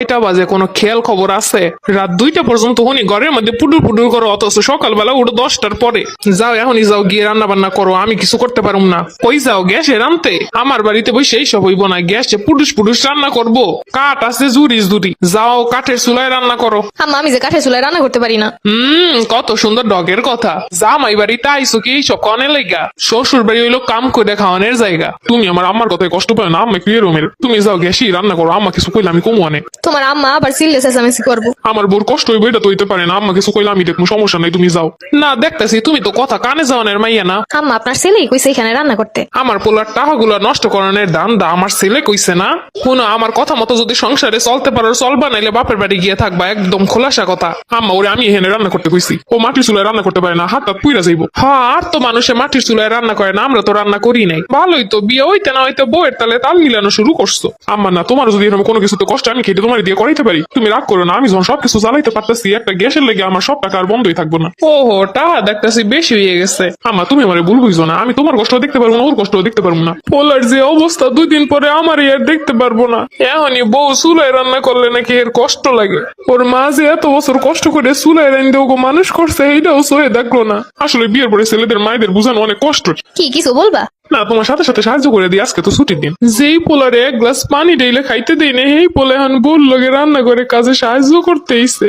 এটা বাজে কোনো খেয়াল খবর আছে? রাত দুইটা পর্যন্ত হনি ঘরের মধ্যে পুডুর পুডুর করো অথচ সকালবেলা উঠো দশটার পরে। যাও এখনই যাও গিয়ে রান্না বান্না করো আমি কিছু করতে পারুম না। কই যাও গ্যাসে রানতে? আমার বাড়িতে বসে এই সব হইব না গ্যাসে পুডুস পুডুস রান্না করব। কাঠ আছে জুরিস দুটি যাও কাঠের চুলায় রান্না করো। আম্মা আমি যে কাঠের চুলায় রান্না করতে পারি না। হুম কত সুন্দর ডগের কথা। যা জামাই বাড়িতে আইসো কি এইসব কনে লেগা। শ্বশুর বাড়ি হইল কাম করে খাওয়ানোর জায়গা। তুমি আমার আমার কথায় কষ্ট পাও না আম্মা কি এরমের। তুমি যাও গ্যাসই রান্না করো আম্মা কিছু কইলে আমি কমু আনে। তোমার আম্মা আবার সিল্লে চেঁচামেচি করব? আমার বোর কষ্ট হইবে এটা তো হইতে পারে না। আম্মা কিছু কইলে আমি দেখব সমস্যা নাই তুমি যাও। না দেখতেছি তুমি তো কথা কানে যাওয়ানের মাইয়া না। আম্মা আপনার ছেলেই কইছে এখানে রান্না করতে। আমার পোলার টাকাগুলো নষ্ট করানোর দান দা আমার ছেলে কইছে না। শুনো আমার কথা মতো যদি সংসারে চলতে পারো চলবা নাইলে বাপের বাড়ি গিয়ে থাকবা একদম খোলাসা কথা। আম্মা ওরে আমি এখানে রান্না করতে কইছি। ও মাটির চুলায় রান্না করতে পারে না হাত হাত পুইরা যাইবো। হ্যাঁ আর তো মানুষে মাটির চুলায় রান্না করে না আমরা তো রান্না করি নাই। ভালোই তো বিয়ে হইতে না হইতে বউয়ের তালে তাল মিলানো শুরু করছ। আম্মা না তোমার যদি এরকম কোনো কিছু তো কষ্ট আমি খেটে তোমার দিয়ে করাইতে পারি? তুমি রাগ করো না আমি যখন সবকিছু চালাইতে পারতেছি একটা গ্যাসের লেগে আমার সব টাকা আর বন্ধই থাকব না। ওহো টাকা দেখতেছি বেশি হয়ে গেছে। আম্মা তুমি আমার ভুল বুঝছ না। আমি তোমার কষ্ট দেখতে পারব না ওর কষ্ট দেখতে পারব না। পোলার যে অবস্থা দুই দিন পরে আমার আর দেখতে পারব না। এখনই বউ চুলায় রান্না করলে নাকি এর কষ্ট লাগে। ওর মা যে এত বছর কষ্ট করে চুলায় রান্ধে ওকে মানুষ করছে এইটাও সয়ে দেখল না। আসলে বিয়ের পরে ছেলেদের মায়েদের বুঝানো অনেক কষ্ট। কি কিছু বলবা? না, তোমার সাথে সাথে সাহায্য করে দিই, আজকে তো ছুটির দিন। যেই পোলারে এক গ্লাস পানি ডেইলে খাইতে দেই না এই পোলা এখন বল লগে রান্না করে কাজে সাহায্য করতে ইসে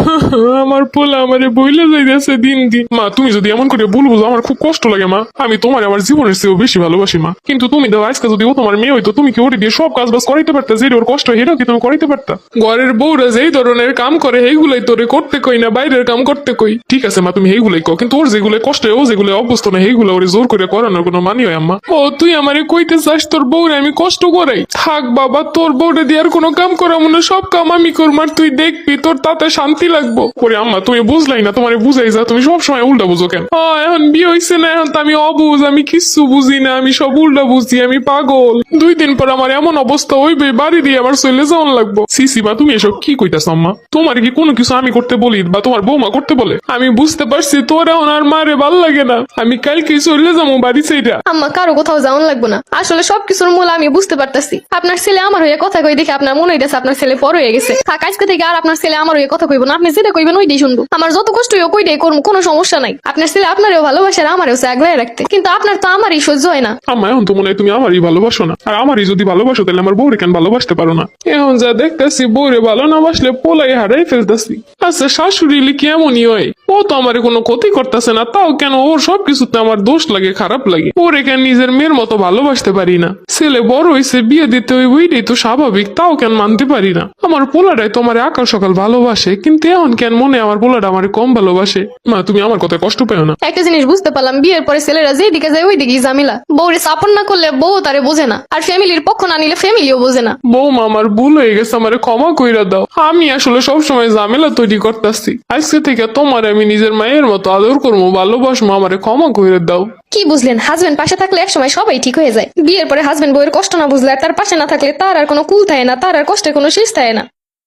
আমার পোলা আমারে বইলে যাইতেছে দিন দিন। মা, তুমি যদি এমন করে ভুল বুঝো, আমার খুব কষ্ট লাগে, মা। আমি তোমার আমার জীবনের চেয়েও বেশি ভালোবাসি, মা। কিন্তু তুমি দাও আজকে যদি ও তোমার মেয়ে হইতো, তুমি কি ওরে দিয়ে সব কাজ বাজ করাইতে পারতা? যে ওর কষ্ট হেরাও কি তুমি করাইতে পারতা? ঘরের বউরা যেই ধরনের কাম করে, সেইগুলাই তোরে করতে কই না, বাইরের কাম করতে কই? ঠিক আছে, মা, তুমি সেইগুলাই কও, কিন্তু ওর যেগুলো কষ্ট, ও যেগুলো অভ্যস্ত না, সেইগুলো ওরে জোর করে করানোর কোনো মানি হয় আম্মা। ও, তুই আমারে কইতে তোর বউরে আমি কষ্ট করাই। থাক বাবা, তোর বউরে দিয়ে কোনো কাম করা মনে সব কাম আমি করব তুই দেখবি, তোর তাতে শান্তি লাগবো। ওরে আম্মা, তুমি বুঝলাই না, তোমারে বুঝাই যা, তুমি সব উল্টা বুঝো কেন? এখন বিয়ে হইছে না, এখন তো আমি অবুঝ, আমি কিচ্ছু বুঝি না, আমি সব উল্টা বুঝি, আমি পাগল। দুই দিন পর আমার এমন অবস্থা হইবে, বাড়ি দিয়ে আমার চলে যাওয়ান লাগবো। সিসি বা তুমি এসব কি কইতাছ আম্মা? তোমার কি কোনো কিছু আমি করতে বলি বা তোমার বৌমা করতে বলে? আমি বুঝতে পারছি তোর এখন আর মারে ভালো লাগে না। আমি কালকে চলে যাব বাড়ি সেইটা কারও কোথাও যাওয়ান লাগবো না। আসলে সবকিছুর মূল আমি বুঝতে পারতাছি। আপনার ছেলে আমার হয়ে কথা কই দেখে আপনার মনে হইতেছে আপনার ছেলে পর হয়ে গেছে। থাক, আজকে থেকে আর আপনার ছেলে আমার হয়ে কথা কইব না। আপনি যেটা কইবেন ওইটাই শুনব। আমার যত কষ্ট হোক ওইটাই করব, কোনো সমস্যা নাই। আপনার ছেলে আপনারও ভালোবাসে আর আমারও আগলায় রাখতে। কিন্তু আপনার তো আমারই সহ্য হয় না। আম্মা, এখন তো মনে হয় তুমি আমারই ভালোবাসো না। আর আমারই যদি ভালোবাসো, তাহলে আমার বউরে কেন ভালোবাসতে পারো না? এখন যা দেখতেছি, বউরে ভালো না বাসলে পোলাই হারাই ফেলতেছি। আচ্ছা শাশুড়ি কি এমনই হয়? ও তো আমার কোনো ক্ষতি করতেছে না, তাও কেন ওর সবকিছুতে আমার দোষ লাগে, খারাপ লাগে? ওর এখানে নিজের মেয়ের মতো ভালোবাসতে পারি না। ছেলে বড় হয়েছে বিয়ে দিতে ওই ওইটাই তো স্বাভাবিক, তাও কেন মানতে পারি না? আমার পোলাটাই তো আমার আকাল সকাল ভালোবাসে কিন্তু এখন কেন মনে আমার পোলাটা আমার কম ভালোবাসে? মা তুমি আমার কথা কষ্ট পেও না। একটা জিনিস বুঝতে পারলাম বিয়ের পরে ছেলেরা যেদিকে যায় ওই দিকেই জামিলা বউরে সাপন না করলে বউ তারে বোঝে না আর ফ্যামিলির পক্ষ না নিলে ফ্যামিলিও বোঝে না। বৌমা আমার ভুল হয়ে গেছে আমার ক্ষমা কইরা দাও। আমি আসলে সবসময় ঝামেলা তৈরি করতেছি। আজকে থেকে তোমার আমি নিজের মায়ের মতো আদর করব ভালোবাসবো আমারে ক্ষমা কইরা দাও। কি বুঝলেন? হাজবেন্ড পাশে থাকলে একসময় সবাই ঠিক হয়ে যায়। বিয়ের পরে হাজবেন্ড বউয়ের কষ্ট না বুঝলে আর তার পাশে না থাকলে তার আর কোনো কুল থাকে না, তার আর কষ্টের কোনো শেষ থাকে না।